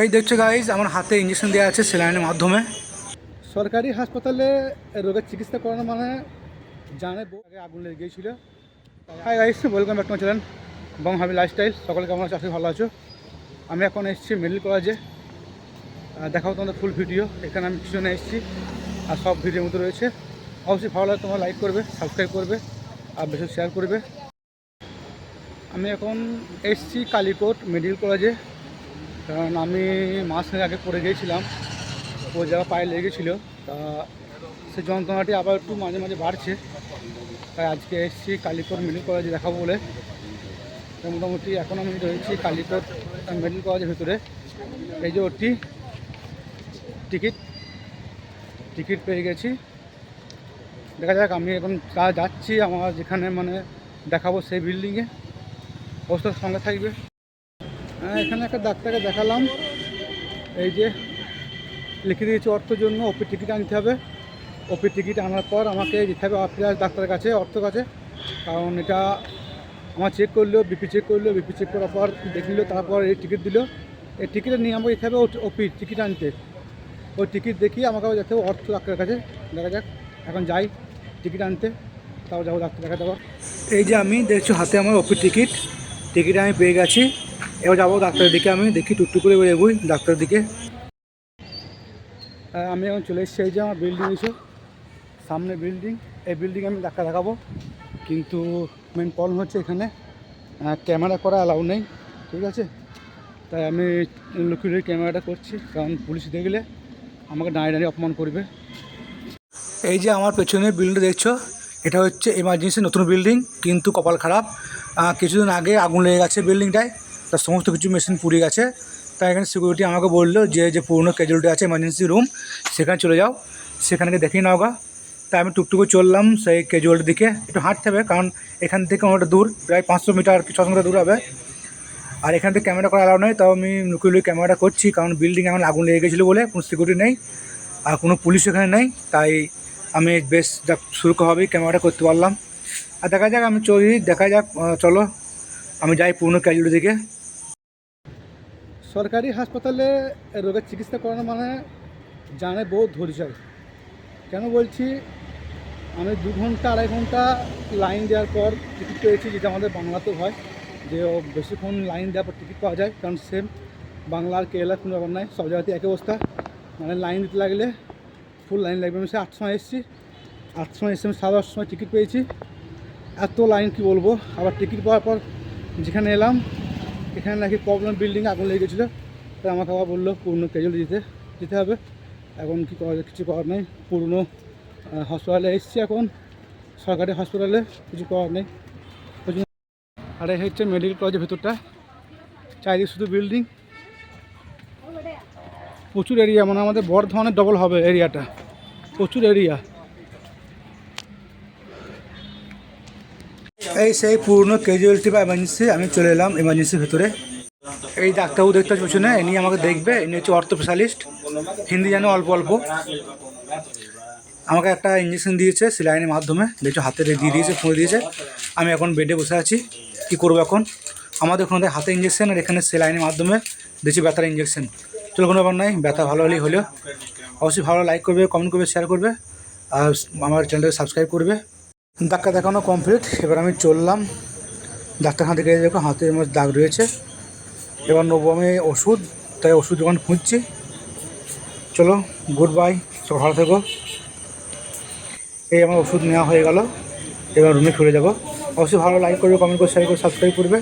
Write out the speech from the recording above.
এই দেখছ গাইজ আমার হাতে ইঞ্জেকশন দেওয়া আছে সেলাইনের মাধ্যমে। সরকারি হাসপাতালে রোগের চিকিৎসা করানো মানে জানে আগে আগুন লেগে গিয়েছিল। Hi guys welcome back to channel Bong hubby lifestyle সকলে কেমন আছো? আশা করি ভালো আছো। আমি এখন এসেছি মেডিকেল কলেজে দেখাবো তোমাদের ফুল ভিডিও এখানে আমি পিছনে এসেছি আর সব ভিডিওর মতো রয়েছে। অবশ্যই ভালো লাগে তোমার লাইক করবে সাবস্ক্রাইব করবে আর বেশি শেয়ার করবে। আমি এখন এসেছি কালীকোট মেডিকেল কলেজে কারণ আমি মাস আগে পড়ে গিয়েছিলাম ওই জায়গা পায়ে লেগেছিল, তা সে যন্ত্রণাটি আবার একটু মাঝে মাঝে বাড়ছে। তাই আজকে এসেছি কালীপুর মেডিকেল কলেজে দেখাবো বলে। মোটামুটি এখন আমি রয়েছি কালীপুর মেডিকেল কলেজের ভিতরে। এই যে ওটি টিকিট টিকিট পেয়ে গেছি। দেখা যাক, আমি এখন যা যাচ্ছি, আমার যেখানে মানে দেখাবো সেই বিল্ডিংয়ে। অবস্থার সঙ্গে থাকবে। এখানে একটা ডাক্তারকে দেখালাম। এই যে লিখে দিয়েছি অর্থের জন্য ওপি টিকিট আনতে হবে। ওপি টিকিট আনার পর আমাকে যেতে হবে অফিসার ডাক্তারের কাছে, অর্থ কাছে। কারণ এটা আমার চেক করল বিপি চেক করল বিপি চেক করার পর দেখল তারপর এই টিকিট দিল। এই টিকিটে নিয়ে আমাকে যেতে হবে ওপি টিকিট আনতে। ওই টিকিট দেখিয়ে আমাকে যেতে হবে অর্থ ডাক্তারের কাছে। দেখা যাক, এখন যাই টিকিট আনতে। তাও যাব ডাক্তার দেখা আবার এই যে আমি দেখছ হাতে আমার ওপি টিকিট টিকিট আমি পেয়ে গেছি। এবার যাব ডাক্তারের দিকে আমি দেখি টুকটুক করে এগোই ডাক্তারের দিকে। হ্যাঁ, আমি এখন চলে এসেছি এই যে আমার বিল্ডিং এসে সামনে বিল্ডিং এই বিল্ডিং আমি ডাক্তার দেখাবো। কিন্তু মেন প্রবলেম হচ্ছে এখানে ক্যামেরা করা অ্যালাউ নেই ঠিক আছে? তাই আমি লুকিয়ে ক্যামেরাটা করছি কারণ পুলিশ দেখলে আমাকে দাঁড়িয়ে দাঁড়িয়ে অপমান করবে। এই যে আমার পেছনে বিল্ডিংটা দেখছ এটা হচ্ছে এমার্জেন্সি নতুন বিল্ডিং কিন্তু কপাল খারাপ। কিছুদিন আগে আগুন লেগে গেছে বিল্ডিংটায় তার সমস্ত কিছু মেশিন পুড়ে গেছে। তাই এখানে সিকিউরিটি আমাকে বলল যে যে পুরনো ক্যাজুয়ালিটি আছে এমার্জেন্সি রুম সেখানে চলে যাও। সেখানে দেখিয়ে নাও গা। তাই আমি টুকটুকু চললাম সেই ক্যাজুয়ালিটির দিকে। একটু হাঁটতে হবে, কারণ এখান থেকে অনেকটা দূর, প্রায় পাঁচশো মিটার কি ছশো মিটার দূর হবে। আর এখান থেকে ক্যামেরা করা অ্যালাউ নেই তাও আমি লুকিয়ে ক্যামেরাটা করছি, কারণ বিল্ডিং এখন আগুন লেগে গেছিল বলে কোনো সিকিউরিটি নেই। আর কোনো পুলিশ এখানে নেই, তাই আমি বেশ যা শুরু হবেই ক্যামেরাটা করতে পারলাম। আর দেখা যাক, আমি চলি, দেখা যাক চলো। আমি যাই পুরনো ক্যাজুয়ালি দিকে। সরকারি হাসপাতালে রোগের চিকিৎসা করানো মানে জানে বহু ধৈর্য কেন বলছি? আমি দু ঘণ্টা, আড়াই ঘণ্টা লাইন দেওয়ার পর টিকিট পেয়েছি, যেটা আমাদের বাংলাতেও হয়, যে বেশিক্ষণ লাইন দেওয়ার পর টিকিট পাওয়া যায়, কারণ সেম বাংলার, কেরালার কোনো ব্যাপার নয় সব জায়গাতে একই অবস্থা। মানে লাইন দিতে লাগলে ফুল লাইন লাগবে। আমি সে আট সময় এসেছি আট সময় এসে আমি সাড়ে সময় টিকিট পেয়েছি। এত লাইন কি বলব? আবার টিকিট পাওয়ার পর যেখানে এলাম এখানে নাকি প্রবলেম বিল্ডিংয়ে আগুন লেগে গেছিল। তাই আমাকে আবার বলল, পুরনো ক্যাজুয়ালি দিতে দিতে হবে। এখন কি করা? কিছু করার নেই। পুরনো হসপিটালে এসেছি এখন। সরকারি হসপিটালে কিছু করার নেই। আর এই হচ্ছে মেডিকেল কলেজের ভেতরটা। চারিদিকে শুধু বিল্ডিং প্রচুর এরিয়া মানে আমাদের বর্ধমানের ডবল হবে এরিয়াটা প্রচুর এরিয়া এই সেই পুরনো ক্যাজুয়ালিটি বা এমার্জেন্সি আমি চলে এলাম এমার্জেন্সির ভেতরে। এই ডাক্তারবাবু দেখতে পাচ্ছি পেছনে, ইনি আমাকে দেখবে, ইনি হচ্ছে অর্থো স্পেশালিস্ট হিন্দি জানে অল্প অল্প। আমাকে একটা ইঞ্জেকশন দিয়েছে সেলাইনের মাধ্যমে, দেখছ হাতে দিয়ে দিয়েছে, ফুঁড়ে দিয়েছে। আমি এখন বেডে বসে আছি, কী করব এখন? আমাদের ওখানে হাতে ইঞ্জেকশন আর এখানে সেলাইনের মাধ্যমে দিয়েছি ব্যথার ইঞ্জেকশন চলো, কোনো ব্যাপার নাই, ব্যথা ভালো হলেই হলো। অবশ্যই ভালো লাইক করবে কমেন্ট করবে শেয়ার করবে, আর আমার চ্যানেলটাকে সাবস্ক্রাইব করবে। ডাক্তার দেখানো কমপ্লিট এবার আমি চললাম। ডাক্তারখানা থেকে দেখো হাতের মধ্যে দাগ রয়েছে। এবার নেব আমি ওষুধ। তাই ওষুধ দোকান খুঁজছি। চলো গুড বাই সব ভালো থেকো। এই আমার ওষুধ নেওয়া হয়ে গেল। এবার রুমে ফিরে যাব। অবশ্যই ভালো লাইক করবে কমেন্ট করে শেয়ার করে সাবস্ক্রাইব করবে।